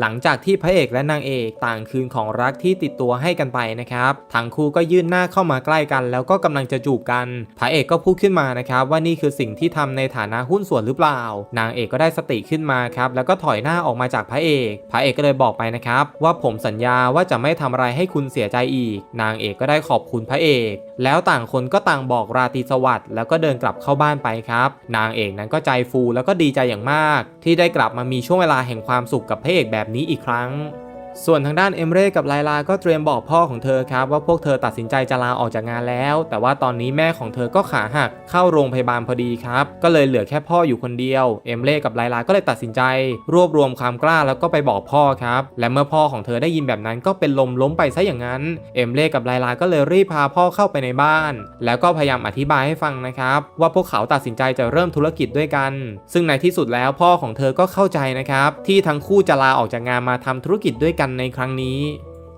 หลังจากที่พระเอกและนางเอกต่างคืนของรักที่ติดตัวให้กันไปนะครับทั้งคู่ก็ยื่นหน้าเข้ามาใกล้กัน แล้วก็กำลังจะจูบกัน พระเอกก็พูดขึ้นมานะครับว่านี่คือสิ่งที่ทำในฐานะหุ้นส่วนหรือเปล่า นางเอกก็ได้สติขึ้นมาครับแล้วก็ถอยหน้าออกมาจากพระเอก พระเอกก็เลยบอกไปนะครับว่าผมสัญญาว่าจะไม่ทำอะไรให้คุณเสียใจอีก นางเอกก็ได้ขอบคุณพระเอก แล้วต่างคนก็ต่างบอกราตรีสวัสดิ์แล้วก็เดินกลับเข้าบ้านไปครับ นางเอกนั้นก็ใจฟูแล้วก็ดีใจอย่างมาก ที่ได้กลับมามีช่วงเวลาแห่งความสุขกับพระเอกแบบบบนี้อีกครั้ง ส่วนทางด้านเอมเร่กับไลลาก็เตรียมบอกพ่อของเธอครับว่าพวกเธอตัดสินใจจะลาออกจากงานแล้ว แต่ว่าตอนนี้แม่ของเธอก็ขาหักเข้าโรงพยาบาลพอดีครับก็เลยเหลือแค่พ่ออยู่คนเดียวเอมเร่กับไลลาก็เลยตัดสินใจ รวบรวมความกล้าแล้วก็ไปบอกพ่อครับและเมื่อพ่อของเธอได้ยินแบบนั้นก็เป็นลมล้มไปซะอย่างนั้นเอมเร่กับไลลาก็เลยรีบพาพ่อเข้าไปในบ้าน แล้วก็พยายามอธิบายให้ฟังนะครับ ว่าพวกเขาตัดสินใจจะเริ่มธุรกิจด้วยกัน ซึ่งในที่สุดแล้วพ่อของเธอก็เข้าใจนะครับที่ทั้งคู่จะลาออกจากงานมาทำธุรกิจด้วยกันในครั้งนี้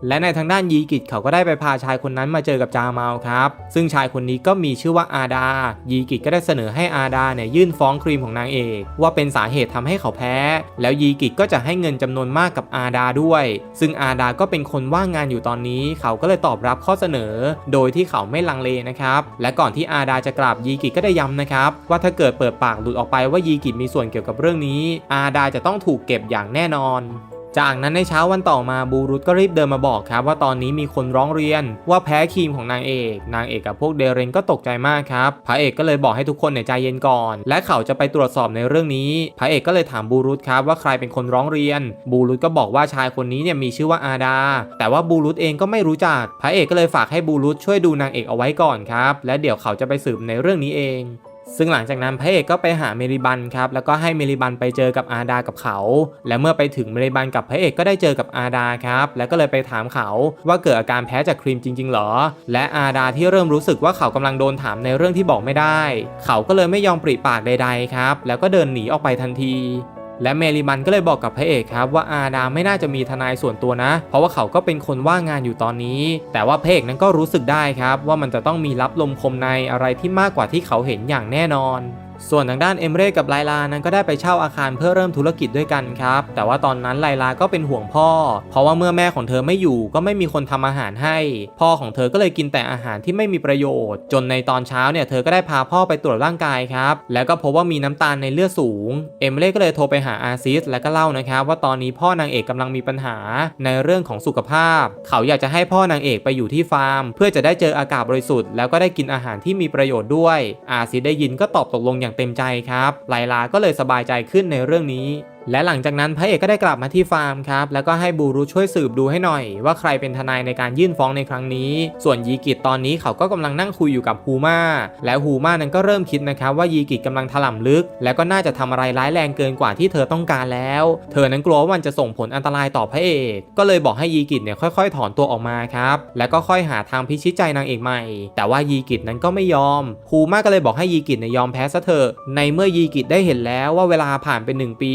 และในทางด้านยีกิจเขาก็ได้ไปพาชายคนนั้นมาเจอกับจาเมาครับ ซึ่งชายคนนี้ก็มีชื่อว่าอาดา ยีกิจก็ได้เสนอให้อาดาเนี่ยยื่นฟ้องครีมของนางเอก ว่าเป็นสาเหตุทำให้เขาแพ้ แล้วยีกิจก็จะให้เงินจำนวนมากกับอาดาด้วย ซึ่งอาดาก็เป็นคนว่างงานอยู่ตอนนี้ เขาก็เลยตอบรับข้อเสนอ โดยที่เขาไม่ลังเลนะครับ และก่อนที่อาดาจะกราบยีกิจก็ได้ย้ำนะครับ ว่าถ้าเกิดเปิดปากหลุดออกไปว่ายีกิจมีส่วนเกี่ยวกับเรื่องนี้ อาดาจะต้องถูกเก็บอย่างแน่นอน จากนั้นในเช้าวันต่อมาบูรุตก็รีบเดินมาบอกครับ ว่าตอนนี้มีคนร้องเรียนว่าแพ้ครีมของนางเอก นางเอกกับพวกเดเรนก็ตกใจมากครับพระเอกก็เลยบอกให้ทุกคนเนี่ยใจเย็นก่อน และเขาจะไปตรวจสอบในเรื่องนี้พระเอกก็เลยถามบูรุตครับว่าใครเป็นคนร้องเรียน บูรุตก็บอกว่าชายคนนี้เนี่ยมีชื่อว่าอาดา แต่ว่าบูรุตเองก็ไม่รู้จักพระเอกก็เลยฝากให้บูรุตช่วยดูนางเอกเอาไว้ก่อนครับ และเดี๋ยวเขาจะไปสืบในเรื่องนี้เอง ซึ่งหลังจากนั้นพระเอกก็ไปหาเมริบันครับแล้วก็ให้เมริบันไปเจอกับอาดากับเขา และเมื่อไปถึงเมริบันกับพระเอกก็ได้เจอกับอาดาครับแล้วก็เลยไปถามเขาว่าเกิดอาการแพ้จากครีมจริงๆหรอ และอาดาที่เริ่มรู้สึกว่าเขากำลังโดนถามในเรื่องที่บอกไม่ได้ เขาก็เลยไม่ยอมปริปากใดๆครับแล้วก็เดินหนีออกไปทันที และเมลิมันก็เลยบอกกับพระเอกครับว่าอาดาไม่น่าจะมีทนายส่วนตัวนะ เพราะว่าเขาก็เป็นคนว่างงานอยู่ตอนนี้ แต่ว่าพระเอกนั้นก็รู้สึกได้ครับว่ามันจะต้องมีรับลมคมในอะไรที่มากกว่าที่เขาเห็นอย่างแน่นอน ส่วนทางด้านเอมเร่กับไลลานั้นก็ได้ไปเช่าอาคารเพื่อเริ่มธุรกิจด้วยกันครับ แต่ว่าตอนนั้นไลลาก็เป็นห่วงพ่อ เพราะว่าเมื่อแม่ของเธอไม่อยู่ก็ไม่มีคนทำอาหารให้ พ่อของเธอก็เลยกินแต่อาหารที่ไม่มีประโยชน์ จนในตอนเช้าเนี่ยเธอก็ได้พาพ่อไปตรวจร่างกายครับ แล้วก็พบว่ามีน้ำตาลในเลือดสูง เอมเร่ก็เลยโทรไปหาอาซิสแล้วก็เล่านะครับว่าตอนนี้พ่อนางเอกกำลังมีปัญหาในเรื่องของสุขภาพ เขาอยากจะให้พ่อนางเอกไปอยู่ที่ฟาร์ม เพื่อจะได้เจออากาศบริสุทธิ์แล้วก็ได้กินอาหารที่มีประโยชน์ด้วย อาซิสได้ยินก็ตอบตกลงอย่างเต็มใจครับไลลาก็เลยสบายใจขึ้นในเรื่องนี้ และหลังจากนั้นพระเอกก็ได้กลับมาที่ฟาร์มครับแล้วก็ให้บูรุช่วยสืบดูให้หน่อย ว่าใครเป็นทนายในการยื่นฟ้องในครั้งนี้ ส่วนยีกิตตอนนี้เขาก็กำลังนั่งคุยอยู่กับฮูมาและฮูมานั้นก็เริ่มคิดนะครับว่ายีกิตกำลังถล่มลึก แล้วก็น่าจะทำอะไรร้ายแรงเกินกว่าที่เธอต้องการแล้ว เธอนั้นกลัวว่ามันจะส่งผลอันตรายต่อพระเอก ก็เลยบอกให้ยีกิตเนี่ยค่อย ๆ ถอนตัวออกมาครับแล้วก็ค่อยหาทางพิชิตใจนางเอกใหม่ แต่ว่ายีกิตนั้นก็ไม่ยอมฮูมาก็เลยบอกให้ยีกิตเนี่ยยอมแพ้ซะเถอะในเมื่อยีกิตได้เห็นแล้วว่าเวลาผ่านไปหนึ่งปี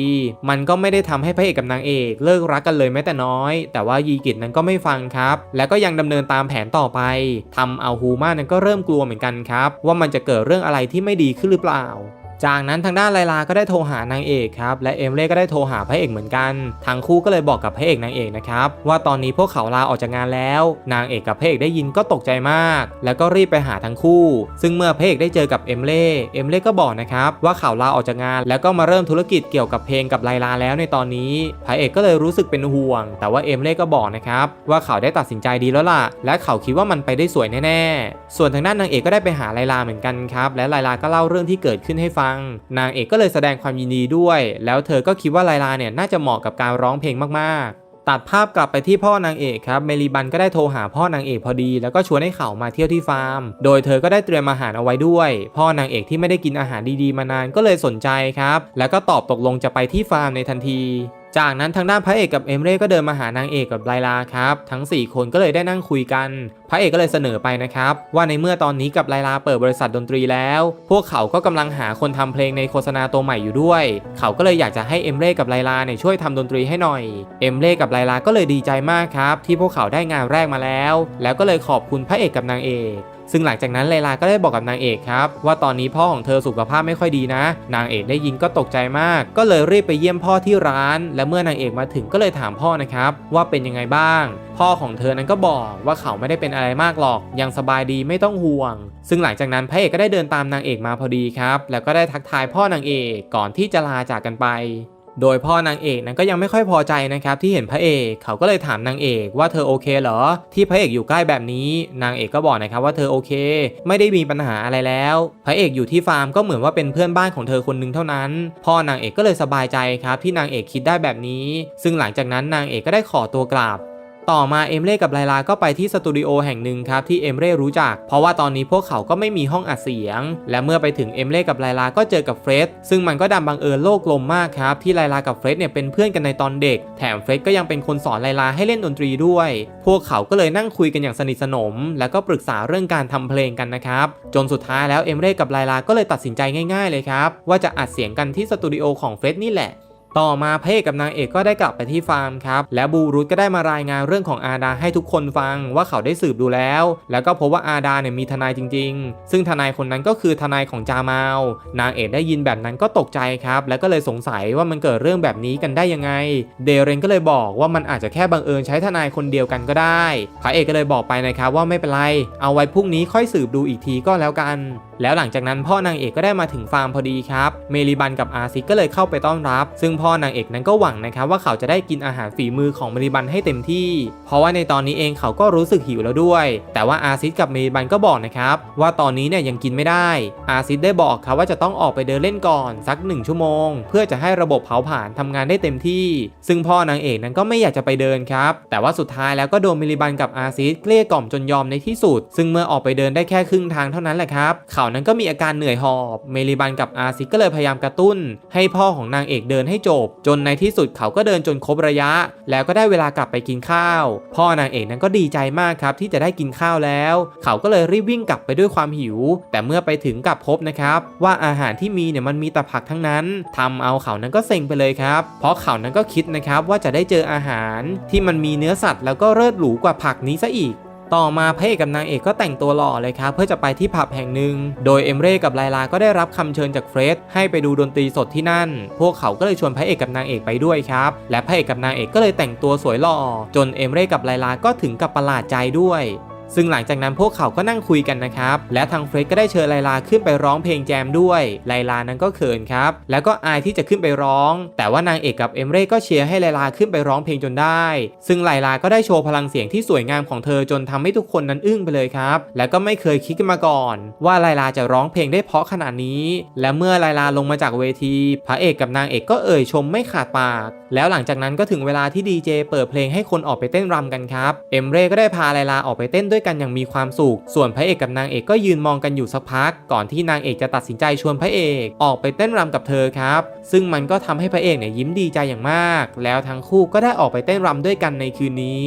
มันก็ไม่ได้ทำให้พระเอกกับนางเอกเลิกรักกันเลยแม้แต่น้อย แต่ว่ายีกิตนั้นก็ไม่ฟังครับ และก็ยังดำเนินตามแผนต่อไปทำเอาฮูมานั้นก็เริ่มกลัวเหมือนกันครับ ว่ามันจะเกิดเรื่องอะไรที่ไม่ดีขึ้นหรือเปล่า จากนั้นทางด้านไลลาก็ได้โทรหานางเอกครับและเอมเล่ก็ได้โทรหาพระเอกเหมือนกันทั้งคู่ก็เลยบอกกับพระเอกนางเอกนะครับว่าตอนนี้พวกเขาลาออกจากงานแล้ว นางเอกกับพระเอกได้ยินก็ตกใจมาก แล้วก็รีบไปหาทั้งคู่ ซึ่งเมื่อพระเอกได้เจอกับเอมเล่เอมเล่ก็บอกนะครับว่าเขาลาออกจากงาน แล้วก็มาเริ่มธุรกิจเกี่ยวกับเพลงกับไลลาแล้วในตอนนี้พระเอกก็เลยรู้สึกเป็นห่วง แต่ว่าเอมเล่ก็บอกนะครับว่าเขาได้ตัดสินใจดีแล้วล่ะ และเขาคิดว่ามันไปได้สวยแน่ๆส่วนทางด้านนางเอกก็ได้ไปหาไลลาเหมือนกันครับและไลลาก็เล่าเรื่องที่เกิดขึ้นให้ฟังนางเอกก็เลยแสดงความยินดีด้วย แล้วเธอก็คิดว่าไลลาเนี่ยน่าจะเหมาะกับการร้องเพลงมากๆ ตัดภาพกลับไปที่พ่อนางเอกครับ เมลีบันก็ได้โทรหาพ่อนางเอกพอดี แล้วก็ชวนให้เขามาเที่ยวที่ฟาร์ม โดยเธอก็ได้เตรียมอาหารเอาไว้ด้วย พ่อนางเอกที่ไม่ได้กินอาหารดีๆมานานก็เลยสนใจครับ แล้วก็ตอบตกลงจะไปที่ฟาร์มในทันที จากนั้นทางด้านพระเอกกับเอมเร่ก็เดินมาหานางเอกกับไลลาครับทั้ง 4 คนก็เลยได้นั่งคุยกัน พระเอกก็เลยเสนอไปนะครับว่าในเมื่อตอนนี้กับไลลาเปิดบริษัทดนตรีแล้ว พวกเขาก็กำลังหาคนทำเพลงในโฆษณาตัวใหม่อยู่ด้วย เขาก็เลยอยากจะให้เอมเร่กับไลลาเนี่ยช่วยทำดนตรีให้หน่อย เอมเร่กับไลลาก็เลยดีใจมากครับที่พวกเขาได้งานแรกมาแล้ว แล้วก็เลยขอบคุณพระเอกกับนางเอก ซึ่งหลังจากนั้นไลลาก็ได้บอกกับนางเอกครับว่าตอนนี้พ่อของเธอสุขภาพไม่ค่อยดีนะ นางเอกได้ยินก็ตกใจมาก ก็เลยรีบไปเยี่ยมพ่อที่ร้าน และเมื่อนางเอกมาถึงก็เลยถามพ่อนะครับว่าเป็นยังไงบ้าง พ่อของเธอนั้นก็บอกว่าเขาไม่ได้เป็นอะไรมากหรอก ยังสบายดีไม่ต้องห่วง ซึ่งหลังจากนั้นพระเอกก็ได้เดินตามนางเอกมาพอดีครับแล้วก็ได้ทักทายพ่อนางเอกก่อนที่จะลาจากกันไป โดยพ่อนางเอกนั้นก็ยังไม่ค่อยพอใจนะครับที่เห็นพระเอกเขาก็เลยถามนางเอกว่าเธอโอเคเหรอ ที่พระเอกอยู่ใกล้แบบนี้ นางเอกก็บอกนะครับว่าเธอโอเค ไม่ได้มีปัญหาอะไรแล้ว พระเอกอยู่ที่ฟาร์มก็เหมือนว่าเป็นเพื่อนบ้านของเธอคนหนึ่งเท่านั้น พ่อนางเอกก็เลยสบายใจครับที่นางเอกคิดได้แบบนี้ ซึ่งหลังจากนั้นนางเอกก็ได้ขอตัวกลับ ต่อมาเอมเล่กับไลลาก็ไปที่สตูดิโอแห่งหนึ่งครับที่เอมเล่รู้จัก เพราะว่าตอนนี้พวกเขาก็ไม่มีห้องอัดเสียง และเมื่อไปถึงเอมเล่กับไลลาก็เจอกับเฟร็ดซึ่งมันก็ดันบังเอิญโลกลมมากครับที่ไลลากับเฟร็ดเนี่ยเป็นเพื่อนกันในตอนเด็ก แถมเฟร็ดก็ยังเป็นคนสอนไลลาให้เล่นดนตรีด้วย พวกเขาก็เลยนั่งคุยกันอย่างสนิทสนม แล้วก็ปรึกษาเรื่องการทำเพลงกันนะครับจนสุดท้ายแล้วเอมเล่กับไลลาก็เลยตัดสินใจง่าย ๆ เลยครับว่าจะอัดเสียงกันที่สตูดิโอของเฟร็ดนี่แหละ ต่อมาพระเอกกับนางเอกก็ได้กลับไปที่ฟาร์มครับและบูรุตก็ได้มารายงานเรื่องของอาดาให้ทุกคนฟังว่าเขาได้สืบดูแล้ว แล้วก็พบว่าอาดาเนี่ยมีทนายจริง ๆ ซึ่งทนายคนนั้นก็คือทนายของจามาว นางเอกได้ยินแบบนั้นก็ตกใจครับ แล้วก็เลยสงสัยว่ามันเกิดเรื่องแบบนี้กันได้ยังไง เดเรนก็เลยบอกว่ามันอาจจะแค่บังเอิญใช้ทนายคนเดียวกันก็ได้พระเอกก็เลยบอกไปนะครับว่าไม่เป็นไร เอาไว้พรุ่งนี้ค่อยสืบดูอีกทีก็แล้วกัน แล้วหลังจากนั้นพ่อนางเอกก็ได้มาถึงฟาร์มพอดีครับ เมลิบันกับอาซิกก็เลยเข้าไปต้อนรับ ซึ่งพ่อนางเอกนั้นก็หวังนะครับว่าเขาจะได้กินอาหารฝีมือของเมลิบันให้เต็มที่ เพราะว่าในตอนนี้เองเขาก็รู้สึกหิวแล้วด้วย แต่ว่าอาซิดกับเมลิบันก็บอกนะครับว่าตอนนี้เนี่ยยังกินไม่ได้ อาซิดได้บอกครับว่าจะต้องออกไปเดินเล่นก่อนสักหนึ่งชั่วโมง เพื่อจะให้ระบบเผาผลาญทำงานได้เต็มที่ ซึ่งพ่อนางเอกนั้นก็ไม่อยากจะไปเดินครับ แต่ว่าสุดท้ายแล้วก็โดนเมลิบันกับอาซิดเกลี้ยกล่อมจนยอมในที่สุด ซึ่งเมื่อออกไปเดินได้แค่ครึ่งทางเท่านั้นแหละครับเขานั้นก็มีอาการเหนื่อยหอบ เมลิบันกับอาซิก็เลยพยายามกระตุ้น ให้พ่อของนางเอกเดินให้จบ จนในที่สุดเขาก็เดินจนครบระยะ แล้วก็ได้เวลากลับไปกินข้าว พ่อนางเอกนั้นก็ดีใจมากครับที่จะได้กินข้าวแล้ว เขาก็เลยรีบวิ่งกลับไปด้วยความหิว แต่เมื่อไปถึงกลับพบนะครับ ว่าอาหารที่มีเนี่ยมันมีแต่ผักทั้งนั้นทำเอาเขานั้นก็เซ็งไปเลยครับ เพราะเขานั้นก็คิดนะครับว่าจะได้เจออาหารที่มันมีเนื้อสัตว์แล้วก็เลิศหรูกว่าผักนี้ซะอีก ต่อมาพระเอกกับนางเอกก็แต่งตัวหล่อเลยครับเพื่อจะไปที่ผับแห่งหนึ่ง โดยเอมเร่กับไลลาก็ได้รับคำเชิญจากเฟรดให้ไปดูดนตรีสดที่นั่น พวกเขาก็เลยชวนพระเอกกับนางเอกไปด้วยครับ และพระเอกกับนางเอกก็เลยแต่งตัวสวยหล่อ จนเอมเร่กับไลลาก็ถึงกับประหลาดใจด้วย ซึ่งหลังจากนั้นพวกเขาก็นั่งคุยกันนะครับ และทางเฟรดก็ได้เชิญไลลาขึ้นไปร้องเพลงแจมด้วยไลลานั้นก็เขินครับ แล้วก็อายที่จะขึ้นไปร้อง แต่ว่านางเอกกับเอมเร่ก็เชียร์ให้ไลลาขึ้นไปร้องเพลงจนได้ ซึ่งไลลาก็ได้โชว์พลังเสียงที่สวยงามของเธอจนทำให้ทุกคนนั้นอึ้งไปเลยครับ และก็ไม่เคยคิดกันมาก่อน ว่าไลลาจะร้องเพลงได้เพราะขนาดนี้ และเมื่อไลลาลงมาจากเวที พระเอกกับนางเอกก็เอ่ยชมไม่ขาดปาก แล้วหลังจากนั้นก็ถึงเวลาที่ดีเจเปิดเพลงให้คนออกไปเต้นรำกันครับ เอมเร่ก็ได้พาไลลาออกไปเต้นด้วยกันอย่างมีความสุข ส่วนพระเอกกับนางเอกก็ยืนมองกันอยู่สักพัก ก่อนที่นางเอกจะตัดสินใจชวนพระเอก ออกไปเต้นรำกับเธอครับ ซึ่งมันก็ทำให้พระเอกเนี่ยยิ้มดีใจอย่างมาก แล้วทั้งคู่ก็ได้ออกไปเต้นรำด้วยกันในคืนนี้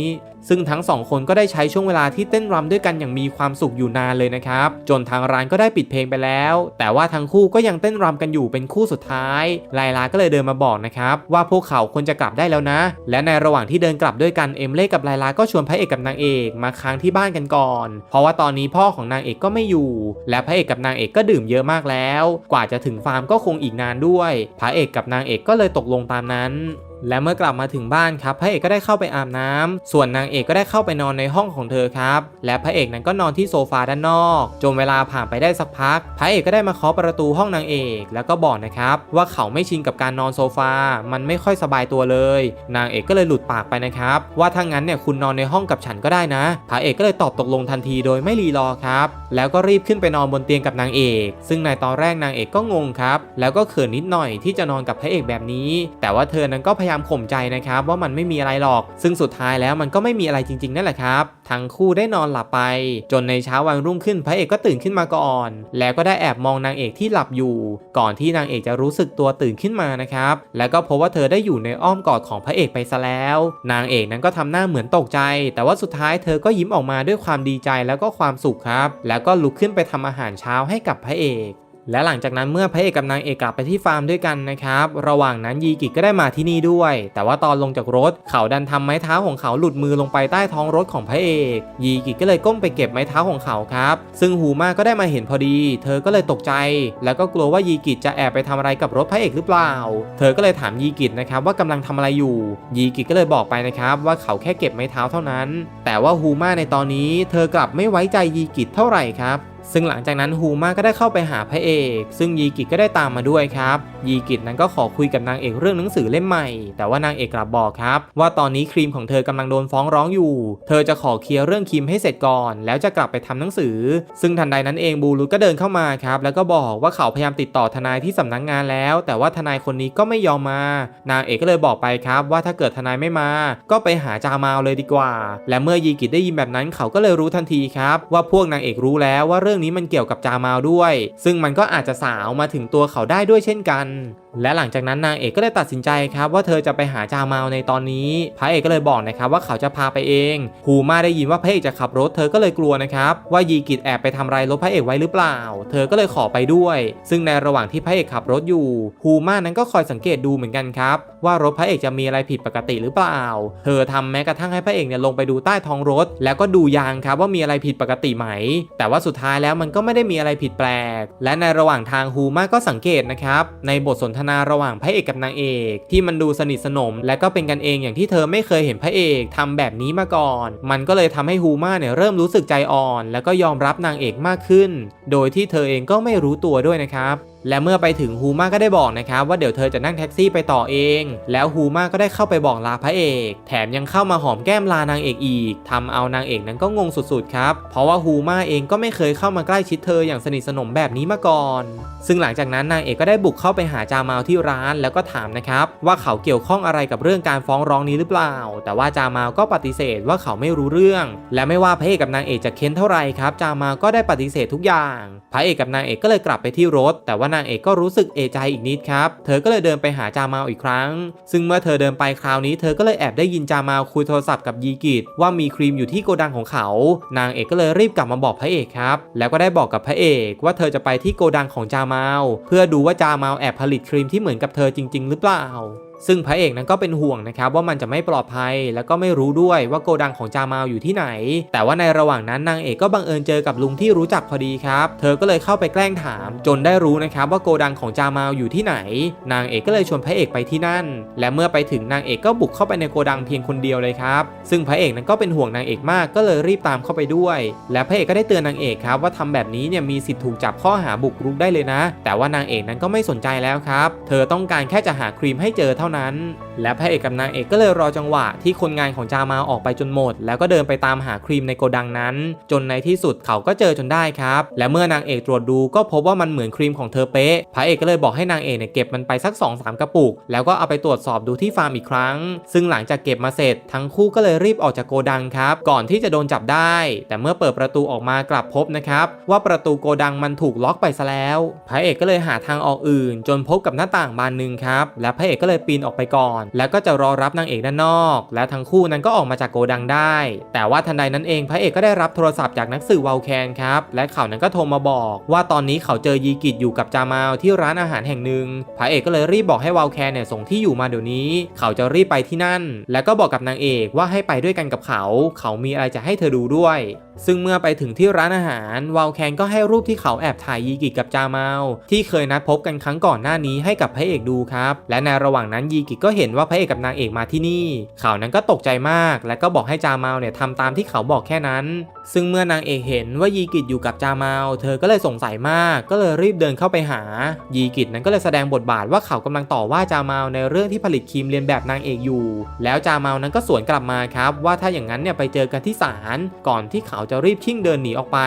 ซึ่งทั้งสองคนก็ได้ใช้ช่วงเวลาที่เต้นรำด้วยกันอย่างมีความสุขอยู่นานเลยนะครับ จนทางร้านก็ได้ปิดเพลงไปแล้ว แต่ว่าทั้งคู่ก็ยังเต้นรำกันอยู่เป็นคู่สุดท้ายไลลาก็เลยเดินมาบอกนะครับว่าพวกเขาควรจะกลับได้แล้วนะ และในระหว่างที่เดินกลับด้วยกันเอ็มเล่กับไลลาก็ชวนพระเอกกับนางเอกมาค้างที่บ้านกันก่อน เพราะว่าตอนนี้พ่อของนางเอกก็ไม่อยู่ และพระเอกกับนางเอกก็ดื่มเยอะมากแล้ว กว่าจะถึงฟาร์มก็คงอีกนานด้วย พระเอกกับนางเอกก็เลยตกลงตามนั้น และเมื่อกลับมาถึงบ้านครับพระเอกก็ได้เข้าไปอาบน้ำส่วนนางเอกก็ได้เข้าไปนอนในห้องของเธอครับ และพระเอกนั้นก็นอนที่โซฟาด้านนอกจนเวลาผ่านไปได้สักพัก พระเอกก็ได้มาเคาะประตูห้องนางเอก แล้วก็บอกนะครับว่าเขาไม่ชินกับการนอนโซฟา มันไม่ค่อยสบายตัวเลย นางเอกก็เลยหลุดปากไปนะครับ ว่าถ้างั้นเนี่ยคุณนอนในห้องกับฉันก็ได้นะ พระเอกก็เลยตอบตกลงทันทีโดยไม่รีรอครับ แล้วก็รีบขึ้นไปนอนบนเตียงกับนางเอก ซึ่งในตอนแรกนางเอกก็งงครับ แล้วก็เขินนิดหน่อยที่จะนอนกับพระเอกแบบนี้ แต่ว่าเธอนั้นก็พยายามามข่มใจนะครับว่ามันไม่มีอะไรหรอก ซึ่งสุดท้ายแล้วมันก็ไม่มีอะไรจริงๆนั่นแหละครับ ทั้งคู่ได้นอนหลับไป จนในเช้าวันรุ่งขึ้นพระเอกก็ตื่นขึ้นมาก่อน แล้วก็ได้แอบมองนางเอกที่หลับอยู่ ก่อนที่นางเอกจะรู้สึกตัวตื่นขึ้นมานะครับ แล้วก็พบว่าเธอได้อยู่ในอ้อมกอดของพระเอกไปซะแล้ว นางเอกนั้นก็ทำหน้าเหมือนตกใจ แต่ว่าสุดท้ายเธอก็ยิ้มออกมาด้วยความดีใจแล้วก็ความสุขครับ แล้วก็ลุกขึ้นไปทำอาหารเช้าให้กับพระเอก และหลังจากนั้นเมื่อพระเอกกับนางเอกกลับไปที่ฟาร์มด้วยกันนะครับ ระหว่างนั้นยีกิก็ได้มาที่นี่ด้วย แต่ว่าตอนลงจากรถเขาดันทำไม้เท้าของเขาหลุดมือลงไปใต้ท้องรถของพระเอก ยีกิก็เลยก้มไปเก็บไม้เท้าของเขาครับ ซึ่งฮูมาก็ได้มาเห็นพอดี เธอก็เลยตกใจ แล้วก็กลัวว่ายีกิจะแอบไปทำอะไรกับรถพระเอกหรือเปล่า เธอก็เลยถามยีกินะครับว่ากำลังทำอะไรอยู่ ยีกิก็เลยบอกไปนะครับว่าเขาแค่เก็บไม้เท้าเท่านั้น แต่ว่าฮูมาในตอนนี้เธอกลับไม่ไว้ใจยีกิเท่าไหร่ครับ ซึ่งหลังจากนั้นฮูมาก็ได้เข้าไปหาพระเอก ซึ่งยีกิก็ได้ตามมาด้วยครับ ยีกินั้นก็ขอคุยกับนางเอกเรื่องหนังสือเล่มใหม่ แต่ว่านางเอกกลับบอกครับ ว่าตอนนี้ครีมของเธอกำลังโดนฟ้องร้องอยู่ เธอจะขอเคลียร์เรื่องครีมให้เสร็จก่อน แล้วจะกลับไปทำหนังสือ ซึ่งทันใดนั้นเองบูรุษก็เดินเข้ามาครับ แล้วก็บอกว่าเขาพยายามติดต่อทนายที่สำนักงานแล้ว แต่ว่าทนายคนนี้ก็ไม่ยอมมา นางเอกก็เลยบอกไปครับ ว่าถ้าเกิดทนายไม่มา ก็ไปหาจามาวเลยดีกว่า และเมื่อยีกิได้ยินแบบนั้นเขาก็เลยรู้ทันทีครับว่าพวกนางเอกรู้แล้วว่าเรื่องื่องนี้มันเกี่ยวกับจามาวด้วย ซึ่งมันก็อาจจะสาวมาถึงตัวเขาได้ด้วยเช่นกัน และหลังจากนั้นนางเอกก็ได้ตัดสินใจครับว่าเธอจะไปหาจามาวในตอนนี้ พระเอกก็เลยบอกนะครับว่าเขาจะพาไปเองฮูมาได้ยินว่าพระเอกจะขับรถเธอก็เลยกลัวนะครับว่ายีกิจแอบไปทำไรรถพระเอกไว้หรือเปล่า เธอก็เลยขอไปด้วย ซึ่งในระหว่างที่พระเอกขับรถอยู่ฮูมานั้นก็คอยสังเกตดูเหมือนกันครับว่ารถพระเอกจะมีอะไรผิดปกติหรือเปล่า เธอทำแม้กระทั่งให้พระเอกเนี่ยลงไปดูใต้ท้องรถ แล้วก็ดูยางครับว่ามีอะไรผิดปกติไหม แต่ว่าสุดท้ายแล้วมันก็ไม่ได้มีอะไรผิดแปลก และในระหว่างทางฮูมาก็สังเกตนะครับในบทสนทนาระหว่างพระเอกกับนางเอก ที่มันดูสนิทสนม และก็เป็นกันเองอย่างที่เธอไม่เคยเห็นพระเอกทำแบบนี้มาก่อน มันก็เลยทำให้ฮูมาเนี่ยเริ่มรู้สึกใจอ่อน แล้วก็ยอมรับนางเอกมากขึ้น โดยที่เธอเองก็ไม่รู้ตัวด้วยนะครับ และเมื่อไปถึงฮูมาก็ได้บอกนะครับว่าเดี๋ยวเธอจะนั่งแท็กซี่ไปต่อเอง แล้วฮูมาก็ได้เข้าไปบอกลาพระเอก แถมยังเข้ามาหอมแก้มลานางเอกอีกทำเอานางเอกนั้นก็งงสุดๆครับ เพราะว่าฮูมาเองก็ไม่เคยเข้ามาใกล้ชิดเธออย่างสนิทสนมแบบนี้มาก่อน ซึ่งหลังจากนั้นนางเอกก็ได้บุกเข้าไปหาจามาวที่ร้านแล้วก็ถามนะครับว่าเขาเกี่ยวข้องอะไรกับเรื่องการฟ้องร้องนี้หรือเปล่า แต่ว่าจามาวก็ปฏิเสธว่าเขาไม่รู้เรื่อง และไม่ว่าพระเอกกับนางเอกจะเค้นเท่าไหร่ครับ จามาวก็ได้ปฏิเสธทุกอย่าง พระเอกกับนางเอกก็เลยกลับไปที่รถ แต่ว่านางเอกก็รู้สึกเอะใจอีกนิดครับ เธอก็เลยเดินไปหาจามาวอีกครั้ง ซึ่งเมื่อเธอเดินไปคราวนี้เธอก็เลยแอบได้ยินจามาวคุยโทรศัพท์กับยีกิจว่ามีครีมอยู่ที่โกดังของเขา นางเอกก็เลยรีบกลับมาบอกพระเอกครับ แล้วก็ได้บอกกับพระเอกว่าเธอจะไปที่โกดังของจามาว เพื่อดูว่าจามาวแอบผลิตครีมที่เหมือนกับเธอจริง ๆ หรือเปล่า ซึ่งพระเอกนั้นก็เป็นห่วงนะครับว่ามันจะไม่ปลอดภัย แล้วก็ไม่รู้ด้วยว่าโกดังของจามาวอยู่ที่ไหน แต่ว่าในระหว่างนั้นนางเอกก็บังเอิญเจอกับลุงที่รู้จักพอดีครับ เธอก็เลยเข้าไปแกล้งถาม จนได้รู้นะครับว่าโกดังของจามาวอยู่ที่ไหน นางเอกก็เลยชวนพระเอกไปที่นั่น และเมื่อไปถึงนางเอกก็บุกเข้าไปในโกดังเพียงคนเดียวเลยครับ ซึ่งพระเอกนั้นก็เป็นห่วงนางเอกมากก็เลยรีบตามเข้าไปด้วย และพระเอกก็ได้เตือนนางเอกครับว่าทำแบบนี้เนี่ยมีสิทธิ์ถูกจับข้อหาบุกรุกได้เลยนะ แต่ว่านางเอกนั้นก็ไม่สนใจแล้วครับ เธอต้องการแค่จะหาครีมให้เจอเท่านั้นและพระเอกกับนางเอกก็เลยรอจังหวะที่คนงานของจามาออกไปจนหมด แล้วก็เดินไปตามหาครีมในโกดังนั้น จนในที่สุดเขาก็เจอจนได้ครับ และเมื่อนางเอกตรวจดูก็พบว่ามันเหมือนครีมของเธอเป๊ะพระเอกก็เลยบอกให้นางเอกเนี่ยเก็บมันไปสัก2อสกระปุก แล้วก็เอาไปตรวจสอบดูที่ฟาร์มอีกครั้ง ซึ่งหลังจากเก็บมาเสร็จ ทั้งคู่ก็เลยรีบออกจากโกดังครับ ก่อนที่จะโดนจับได้ แต่เมื่อเปิดประตูออกมากลับพบนะครับว่าประตูโกดังมันถูกล็อกไปซะแล้ว พระเอกก็เลยหาทางออกอื่น จนพบกับหน้าต่างบานหนึ่งครับและพระเอกก็เลยปีนออกไปก่อน แล้วก็จะรอรับนางเอกด้านนอก และทั้งคู่นั้นก็ออกมาจากโกดังได้ แต่ว่าทันใดนั้นเองพระเอกก็ได้รับโทรศัพท์จากนักสืบวาลแคนครับ และเขานั้นก็โทรมาบอกว่าตอนนี้เขาเจอยีกิจอยู่กับจามาวที่ร้านอาหารแห่งหนึ่ง พระเอกก็เลยรีบบอกให้วาลแคนเนี่ยส่งที่อยู่มาเดี๋ยวนี้ เขาจะรีบไปที่นั่น แล้วก็บอกกับนางเอกว่าให้ไปด้วยกันกับเขา เขามีอะไรจะให้เธอดูด้วย ซึ่งเมื่อไปถึงที่ร้านอาหารวาลแคนก็ให้รูปที่เขาแอบถ่ายยีกิกับจามาลที่เคยนัดพบกันครั้งก่อนหน้านี้ให้กับพระเอกดูครับ และในระหว่างนั้นยีกิก็เห็นว่าพระเอกกับนางเอกมาที่นี่ เขานั้นก็ตกใจมาก และก็บอกให้จามาเนี่ยทำตามที่เขาบอกแค่นั้น ซึ่งเมื่อนางเอกเห็นว่ายีกิจอยู่กับจามา เธอก็เลยสงสัยมาก ก็เลยรีบเดินเข้าไปหา ยีกิจนั้นก็เลยแสดงบทบาทว่าเขากำลังต่อว่าจามาในเรื่องที่ผลิตครีมเลียนแบบนางเอกอยู่ แล้วจามานั้นก็สวนกลับมาครับ ว่าถ้าอย่างนั้นเนี่ยไปเจอกันที่ศาลก่อนที่เขาจะรีบชิ่งเดินหนีออกไป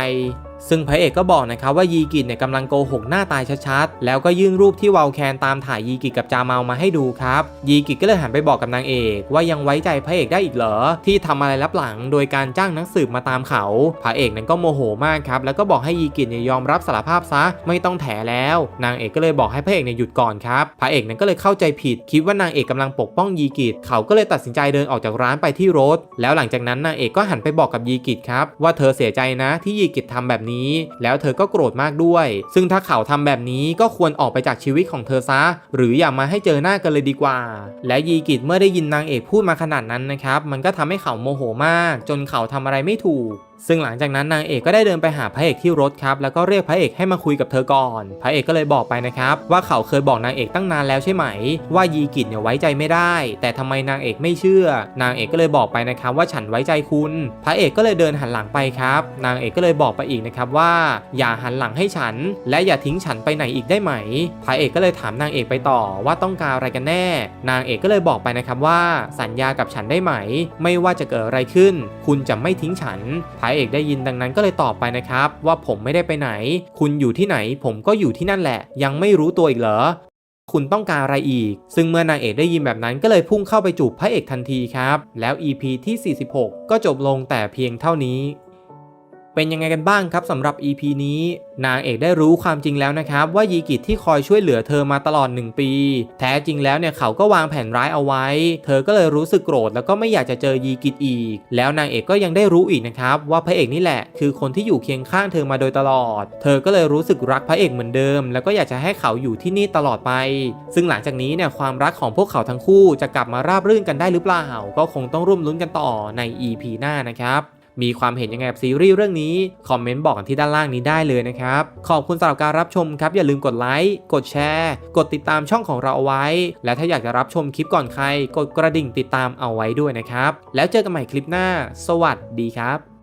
ซึ่งพระเอกก็บอกนะครับว่ายีกิจเนี่ยกำลังโกหกหน้าตายชัดๆ แล้วก็ยื่นรูปที่วาลแคนตามถ่ายยีกิจกับจาเมามาให้ดูครับ ยีกิจก็เลยหันไปบอกกับนางเอก ว่ายังไว้ใจพระเอกได้อีกเหรอ ที่ทำอะไรลับหลังโดยการจ้างนักสืบมาตามเขา พระเอกนั้นก็โมโหมากครับ แล้วก็บอกให้ยีกิจเนี่ยยอมรับสารภาพซะไม่ต้องแถแล้ว นางเอกก็เลยบอกให้พระเอกเนี่ยหยุดก่อนครับ พระเอกนั้นก็เลยเข้าใจผิด คิดว่านางเอกกำลังปกป้องยีกิจเขาก็เลยตัดสินใจเดินออกจากร้านไปที่รถ แล้วหลังจากนั้นนางเอกก็หันไปบอกกับยีกิจครับว่าเธอเสียใจนะที่ยีกิจทำแบบนี้ แล้วเธอก็โกรธมากด้วย ซึ่งถ้าเขาทำแบบนี้ก็ควรออกไปจากชีวิตของเธอซะ หรืออย่ามาให้เจอหน้ากันเลยดีกว่า และยีกิจเมื่อได้ยินนางเอกพูดมาขนาดนั้นนะครับ มันก็ทำให้เขาโมโหมาก จนเขาทำอะไรไม่ถูกซึ่งหลังจากนั้นนางเอกก็ได้เดินไปหาพระเอกที่รถครับ แล้วก็เรียกพระเอกให้มาคุยกับเธอก่อน พระเอกก็เลยบอกไปนะครับ ว่าเขาเคยบอกนางเอกตั้งนานแล้วใช่ไหม ว่ายีกิจเนี่ยไว้ใจไม่ได้ แต่ทำไมนางเอกไม่เชื่อ นางเอกก็เลยบอกไปนะครับว่าฉันไว้ใจคุณ พระเอกก็เลยเดินหันหลังไปครับ นางเอกก็เลยบอกไปอีกนะครับว่า อย่าหันหลังให้ฉัน และอย่าทิ้งฉันไปไหนอีกได้ไหม พระเอกก็เลยถามนางเอกไปต่อว่าต้องการอะไรกันแน่ นางเอกก็เลยบอกไปนะครับว่า สัญญากับฉันได้ไหม ไม่ว่าจะเกิดอะไรขึ้น คุณจะไม่ทิ้งฉันพายเอกได้ยินดังนั้นก็เลยตอบไปนะครับว่าผมไม่ได้ไปไหน คุณอยู่ที่ไหน ผมก็อยู่ที่นั่นแหละ ยังไม่รู้ตัวอีกเหรอคุณต้องการอะไรอีก ซึ่งเมื่อนางเอกได้ยินแบบนั้นก็เลยพุ่งเข้าไปจูบพระเอกทันทีครับ แล้ว EP ที่ 46 ก็จบลงแต่เพียงเท่านี้ เป็นยังไงกันบ้างครับสำหรับ EP นี้ นางเอกได้รู้ความจริงแล้วนะครับ ว่ายีกิจที่คอยช่วยเหลือเธอมาตลอด 1 ปี แท้จริงแล้วเนี่ยเขาก็วางแผนร้ายเอาไว้ เธอก็เลยรู้สึกโกรธแล้วก็ไม่อยากจะเจอยีกิจอีก แล้วนางเอกก็ยังได้รู้อีกนะครับว่าพระเอกนี่แหละ คือคนที่อยู่เคียงข้างเธอมาโดยตลอด เธอก็เลยรู้สึกรักพระเอกเหมือนเดิม แล้วก็อยากจะให้เขาอยู่ที่นี่ตลอดไป ซึ่งหลังจากนี้เนี่ยความรักของพวกเขาทั้งคู่จะกลับมาราบรื่นกันได้หรือเปล่า ก็คงต้องร่วมลุ้นกันต่อใน EP หน้านะครับ มีความเห็นยังไงกับซีรีส์เรื่องนี้ คอมเมนต์บอกกันที่ด้านล่างนี้ได้เลยนะครับ ขอบคุณสำหรับการรับชมครับ อย่าลืมกดไลค์ กดแชร์ กดติดตามช่องของเราเอาไว้ และถ้าอยากจะรับชมคลิปก่อนใคร กดกระดิ่งติดตามเอาไว้ด้วยนะครับ แล้วเจอกันใหม่คลิปหน้า สวัสดีครับ